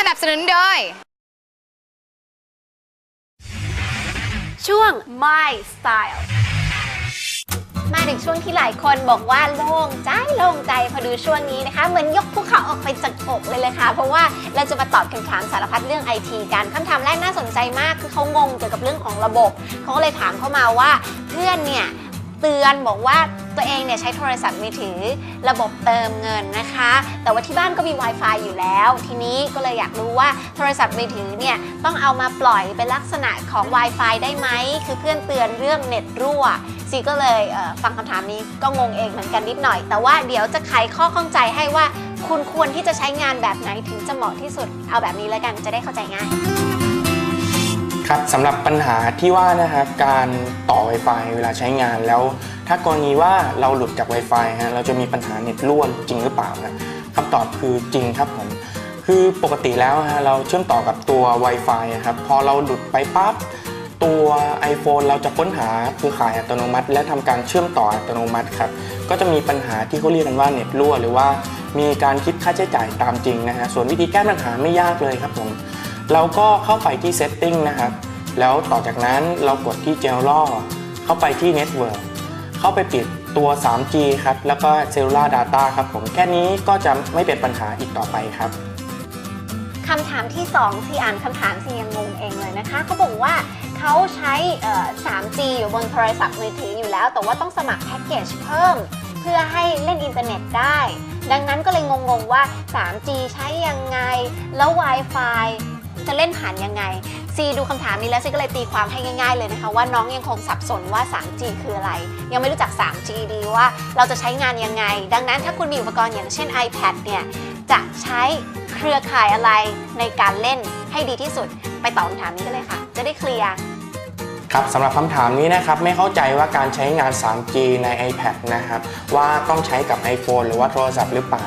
สนับสนุนโดย ช่วง My Style มาถึงช่วงที่หลายคนบอกว่าโล่งใจโล่งใจพอดูช่วงนี้นะคะ เหมือนยกภูเขาออกไปจากอกเลยเลยค่ะ เพราะว่าเราจะมาตอบคำถามสารพัดเรื่องไอทีกันคำถามแรกน่าสนใจมากคือเขางงเกี่ยวกับเรื่องของระบบเขาก็เลยถามเข้ามาว่าเพื่อนเนี่ยเตือนบอกว่า ตัวเองเนี่ยใช้โทรศัพท์มือถือระบบเติมเงินนะคะ แต่ว่าที่บ้านก็มี Wi-Fi อยู่แล้ว ทีนี้ก็เลยอยากรู้ว่าโทรศัพท์มือถือเนี่ยต้องเอามาปล่อยเป็นลักษณะของ Wi-Fi ได้ไหม คือเพื่อนเตือนเรื่องเน็ตรั่วซีก็เลยเฟังคำถามนี้ก็งงเองเหมือนกันนิดหน่อย แต่ว่าเดี๋ยวจะไขข้อข้องใจให้ว่าคุณควรที่จะใช้งานแบบไหนถึงจะเหมาะที่สุด เอาแบบนี้แล้วกันจะได้เข้าใจง่ายครับสำหรับปัญหาที่ว่านะครับการต่อ Wi-Fi เวลาใช้งานแล้ว ถ้ากรณีว่าเราหลุดจาก Wi-Fi ฮะเราจะมีปัญหาเน็ตรั่วจริงหรือเปล่านะคำตอบคือจริงครับผมคือปกติแล้วฮะเราเชื่อมต่อกับตัว Wi-Fi ครับพอเราหลุดไปปั๊บตัว iPhone เราจะค้นหาเครือข่ายอัตโนมัติ และทำการเชื่อมต่ออัตโนมัติครับก็จะมีปัญหาที่เขาเรียกกันว่าเน็ตรั่วหรือว่ามีการคิดค่าใช้จ่ายตามจริงนะฮะส่วนวิธีแก้ปัญหาไม่ยากเลยครับผมเราก็เข้าไปที่ Setting นะครับแล้วต่อจากนั้นเรากดที่ General เข้าไปที่ Network เข้าไปปิดตัว 3G ครับ แล้วก็ Cellular Data ครับผม แค่นี้ก็จะไม่เป็นปัญหาอีกต่อไปครับคำถามที่2ที่อ่านคำถามที่ยังงงเองเลยนะคะเขาบอกว่าเขาใช้ 3G อยู่บนโทรศัพท์มือถืออยู่แล้ว แต่ว่าต้องสมัครแพ็กเกจเพิ่ม เพื่อให้เล่นอินเทอร์เน็ตได้ ดังนั้นก็เลยงงๆว่า 3G ใช้ยังไง แล้ว Wi-Fi จะเล่นผ่านยังไง ซีดูคำถามนี้แล้วซีก็เลยตีความให้ง่าย ๆ เลยนะคะ ว่าน้องยังคงสับสนว่า 3G คืออะไร ยังไม่รู้จัก 3G ดีว่าเราจะใช้งานยังไง ดังนั้นถ้าคุณมีอุปกรณ์อย่างเช่น iPad เนี่ยจะใช้เครือข่ายอะไรในการเล่นให้ดีที่สุด ไปตอบคำถามนี้กันเลยค่ะ จะได้เคลียร์ครับสำหรับคำถามนี้นะครับไม่เข้าใจว่าการใช้งาน 3G ใน iPad นะครับว่าต้องใช้กับ iPhone หรือว่าโทรศัพท์หรือเปล่า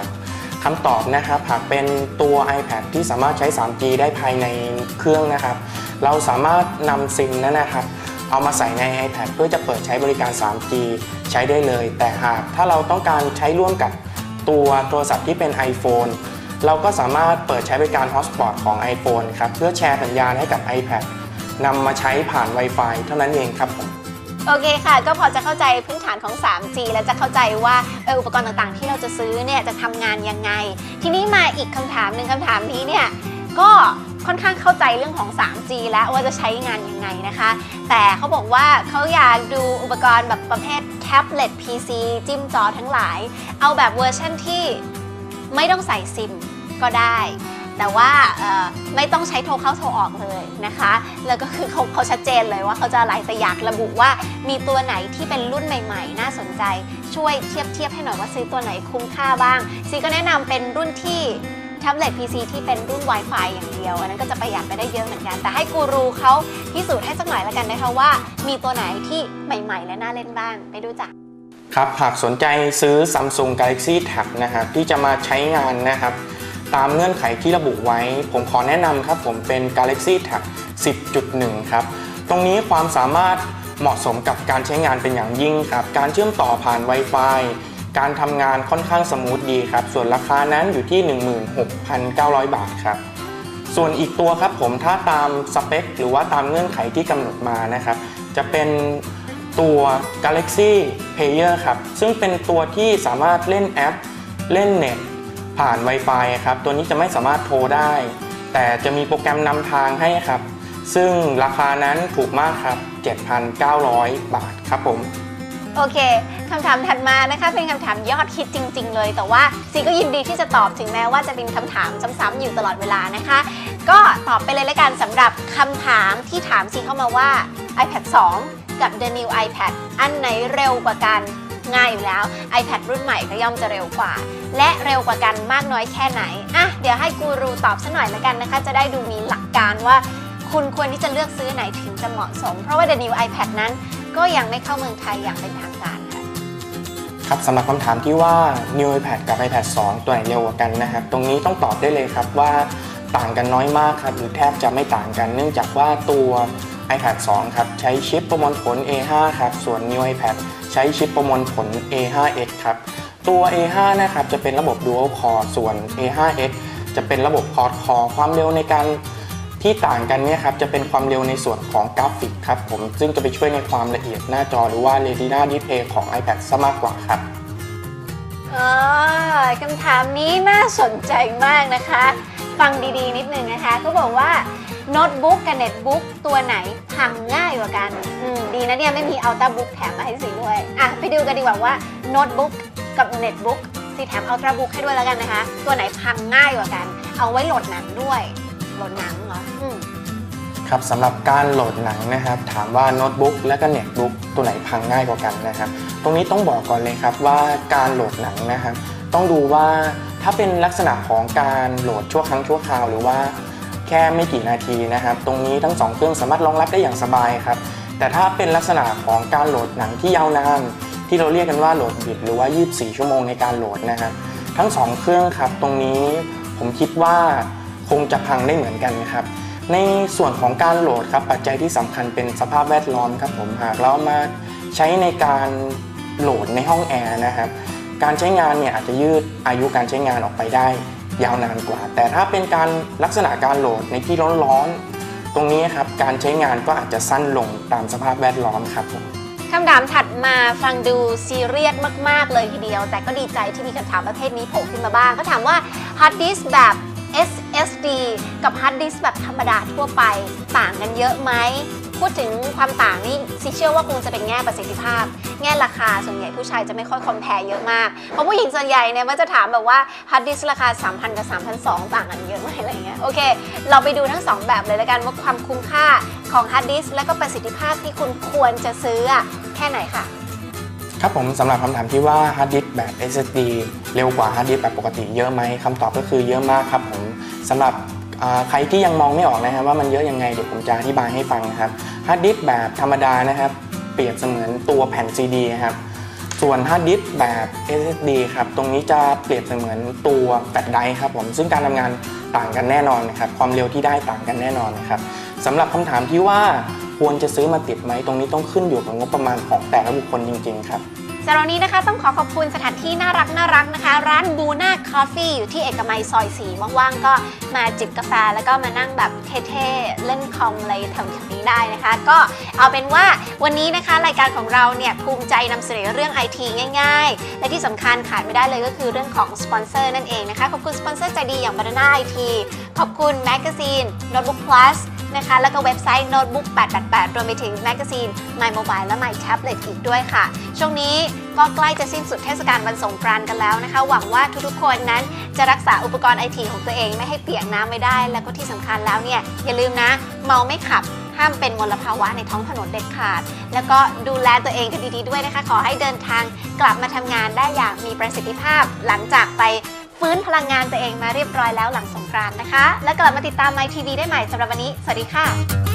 คำตอบนะครับหากเป็นตัว iPad ที่สามารถใช้ 3G ได้ภายในเครื่องนะครับ เราสามารถนำซิมนั้นนะครับเอามาใส่ใน iPad เพื่อจะเปิดใช้บริการ 3G ใช้ได้เลย แต่หากถ้าเราต้องการใช้ร่วมกับตัวโทรศัพท์ที่เป็น iPhone เราก็สามารถเปิดใช้บริการ Hotspot ของ iPhone ครับเพื่อแชร์สัญญาณให้กับ iPad นำมาใช้ผ่าน Wi-Fi เท่านั้นเองครับผม โอเคค่ะ ก็พอจะเข้าใจพื้นฐานของ 3G และจะเข้าใจว่าเอออุปกรณ์ต่างๆ ที่เราจะซื้อเนี่ยจะทำงานยังไง ทีนี้มาอีกคำถามหนึ่งคำถามนี้เนี่ยก็ค่อนข้างเข้าใจเรื่องของ 3G แล้วว่าจะใช้งานยังไงนะคะ แต่เขาบอกว่าเขาอยากดูอุปกรณ์แบบประเภทแท็บเล็ต PC จิ้มจอทั้งหลาย เอาแบบเวอร์ชันที่ไม่ต้องใส่ซิมก็ได้ แต่ว่าไม่ต้องใช้โทรเข้าโทรออกเลยนะคะ แล้วก็คือเขาเขาชัดเจนเลยว่าเขาจะอะไรแต่อยากระบุว่ามีตัวไหนที่เป็นรุ่นใหม่ ๆ น่าสนใจ ช่วยเทียบเทียบให้หน่อยว่าซื้อตัวไหนคุ้มค่าบ้างซีก็แนะนำเป็นรุ่นที่แท็บเล็ต PC ที่เป็นรุ่น Wi-Fi อย่างเดียว อันนั้นก็จะประหยัดไปได้เยอะเหมือนกัน แต่ให้กูรูเขาพิสูจน์ให้สักหน่อยแล้วกันนะคะว่า มีตัวไหนที่ใหม่ ๆ และน่าเล่นบ้างไปดูจ้ะครับหากสนใจซื้อ Samsung Galaxy Tab นะครับที่จะมาใช้งานนะครับ ตามเงื่อนไขที่ระบุไว้ ผมขอแนะนำครับผมเป็น Galaxy Tab 10.1 ครับ ตรงนี้ความสามารถเหมาะสมกับการใช้งานเป็นอย่างยิ่งครับ การเชื่อมต่อผ่าน Wi-Fi การทำงานค่อนข้างสมูทดีครับ ส่วนราคานั้นอยู่ที่ 16,900 บาทครับ ส่วนอีกตัวครับผมถ้าตามสเปคหรือว่าตามเงื่อนไขที่กำหนดมานะครับ จะเป็นตัว Galaxy Player ครับ ซึ่งเป็นตัวที่สามารถเล่นแอป เล่นเน็ต ผ่าน Wi-Fi ครับตัวนี้จะไม่สามารถโทรได้ แต่จะมีโปรแกรมนำทางให้ครับ ซึ่งราคานั้นถูกมากครับ 7,900 บาทครับผม โอเคคำถามถัดมานะคะ เป็นคำถามยอดฮิตจริง ๆ เลย แต่ว่าซีก็ยินดีที่จะตอบถึงแม้ว่าจะเป็นคำถามซ้ำๆอยู่ตลอดเวลานะคะ ก็ตอบไปเลยละกันสำหรับคำถามที่ถามซีเข้ามาว่า iPad 2 กับ The New iPad อันไหนเร็วกว่ากัน ง่ายอยู่แล้ว iPad รุ่นใหม่ก็ย่อมจะเร็วกว่า และเร็วกว่ากันมากน้อยแค่ไหนอะเดี๋ยวให้กูรูตอบสักหน่อยละกันนะคะ จะได้ดูมีหลักการว่า คุณควรที่จะเลือกซื้อไหนถึงจะเหมาะสม เพราะว่า The New iPad นั้น ก็ยังไม่เข้าเมืองไทยอย่างเป็นทางการค่ะครับสำหรับคำถามที่ว่า New iPad กับ iPad 2 ตัวไหนเร็วกว่ากันนะครับตรงนี้ต้องตอบได้เลยครับว่าต่างกันน้อยมากครับหรือแทบจะไม่ต่างกัน เนื่องจากว่าตัว iPad 2 ครับ ใช้ชิปประมวลผล A5 ครับ ส่วน New iPad ใช้ชิปประมวลผล A5X ครับ ตัว A5 นะครับ จะเป็นระบบ Dual Core ส่วน A5X จะเป็นระบบพอร์ตคอความเร็วในการที่ต่างกันเนี่ยครับ จะเป็นความเร็วในส่วนของกราฟิกครับผม ซึ่งจะไปช่วยในความละเอียดหน้าจอหรือว่า Retina Display ของ iPad ซะมากกว่าครับเออคำถามนี้น่าสนใจมากนะคะ ฟังดีๆ นิดนึงนะคะเขาบอกว่า โน้ตบุ๊กกับเน็ตบุ๊กตัวไหนพังง่ายกว่ากันอืมดีนะเนี่ยไม่มีอัลตร้าบุ๊กแถมมาให้สิด้วย อะ ไปดูกันดีกว่าว่าโน้ตบุ๊กกับเน็ตบุ๊กสิแถมอัลตร้าบุ๊กให้ด้วยแล้วกันนะคะ ตัวไหนพังง่ายกว่ากัน เอาไว้โหลดหนังด้วย โหลดหนังเหรออืมครับสำหรับการโหลดหนังนะครับ ถามว่าโน้ตบุ๊กและก็เน็ตบุ๊กตัวไหนพังง่ายกว่ากันนะครับ ตรงนี้ต้องบอกก่อนเลยครับว่าการโหลดหนังนะครับ ต้องดูว่าถ้าเป็นลักษณะของการโหลดชั่วครั้งชั่วคราว หรือว่า แค่ไม่กี่นาทีนะครับ ตรงนี้ทั้งสองเครื่องสามารถรองรับได้อย่างสบายครับ แต่ถ้าเป็นลักษณะของการโหลดหนังที่ยาวนานที่เราเรียกกันว่าโหลดบิตหรือว่า 24 ชั่วโมงในการโหลดนะครับทั้งสองเครื่องครับ ตรงนี้ผมคิดว่าคงจะพังได้เหมือนกันครับ ในส่วนของการโหลดครับปัจจัยที่สำคัญเป็นสภาพแวดล้อมครับผมหากเรามาใช้ในการโหลดในห้องแอร์นะครับการใช้งานเนี่ยอาจจะยืดอายุการใช้งานออกไปได้ ยาวนานกว่า แต่ถ้าเป็นการลักษณะการโหลดในที่ร้อนๆ ตรงนี้ครับการใช้งานก็อาจจะสั้นลงตามสภาพแวดล้อมครับผมคำถามถัดมาฟังดูซีเรียสมาก ๆ เลยทีเดียว แต่ก็ดีใจที่มีคำถามประเภทนี้โผล่ขึ้นมาบ้างเขาถามว่าฮาร์ดดิสก์แบบ SSD กับฮาร์ดดิสก์แบบธรรมดาทั่วไป ต่างกันเยอะไหม พูดถึงความต่างนี่ซิเชื่อว่าคงจะเป็นแง่ประสิทธิภาพ แง่ราคาส่วนใหญ่ผู้ชายจะไม่ค่อยคอมเพลเยอะมาก เพราะผู้หญิงส่วนใหญ่เนี่ยมันจะถามแบบว่าฮาร์ดดิสราคา 3,000 กับ 3,200 ต่างกันเยอะไหมอะไรเงี้ยโอเค เราไปดูทั้งสองแบบเลยแล้วกันว่าความคุ้มค่าของฮาร์ดดิสและก็ประสิทธิภาพที่คุณควรจะซื้อแค่ไหนค่ะครับผมสำหรับคำถามที่ว่าฮาร์ดดิสแบบ SSD เร็วกว่าฮาร์ดดิสแบบปกติเยอะไหมคำตอบก็คือเยอะมากครับผมสำหรับ ใครที่ยังมองไม่ออกนะครับว่ามันเยอะยังไงเดี๋ยวผมจะอธิบายให้ฟังนะครับฮาร์ดดิสก์แบบธรรมดานะครับ เปรียบเสมือนตัวแผ่น CD ครับส่วนฮาร์ดดิสก์แบบ SSD ครับตรงนี้จะเปรียบเสมือนตัวแฟลชไดร์ครับผมซึ่งการทำงานต่างกันแน่นอนนะครับความเร็วที่ได้ต่างกันแน่นอนนะครับสำหรับคำถามที่ว่าควรจะซื้อมาติดไหมตรงนี้ต้องขึ้นอยู่กับงบประมาณของแต่ละบุคคลจริง ๆ ครับ สำหรับวันนี้นะคะต้องขอขอบคุณสถานที่น่ารักน่ารักนะคะ ร้านบูน่าคอฟฟี่อยู่ที่เอกมัยซอยสีว่างๆ ก็มาจิบกาแฟแล้วก็มานั่งแบบเท่ๆ เล่นคอมอะไรแถวๆนี้ได้นะคะ ก็เอาเป็นว่าวันนี้นะคะรายการของเราเนี่ยภูมิใจนำเสนอเรื่องไอทีง่ายๆ และที่สำคัญขาดไม่ได้เลยก็คือเรื่องของสปอนเซอร์นั่นเองนะคะขอบคุณสปอนเซอร์ใจดีอย่าง Banana IT ขอบคุณแมกกาซีน Notebook Plus นะคะ แล้วก็เว็บไซต์ Notebook 888 รวมไปถึงแมกกาซีน My Mobile และ My Tablet อีกด้วยค่ะ ช่วงนี้ก็ใกล้จะสิ้นสุดเทศกาลวันสงกรานต์กันแล้วนะคะ หวังว่าทุกๆ คนนั้นจะรักษาอุปกรณ์ไอทีของตัวเองไม่ให้เปียกน้ำไม่ได้ แล้วก็ที่สำคัญแล้วเนี่ยอย่าลืมนะ เมาไม่ขับห้ามเป็นมลภาวะในท้องถนนเด็ดขาด แล้วก็ดูแลตัวเองกันดีๆด้วยนะคะ ขอให้เดินทางกลับมาทำงานได้อย่างมีประสิทธิภาพหลังจากไป ฟื้นพลังงานตัวเองมาเรียบร้อยแล้วหลังสงกรานต์นะคะ แล้วกลับมาติดตามไมทีวีได้ใหม่สำหรับวันนี้ สวัสดีค่ะ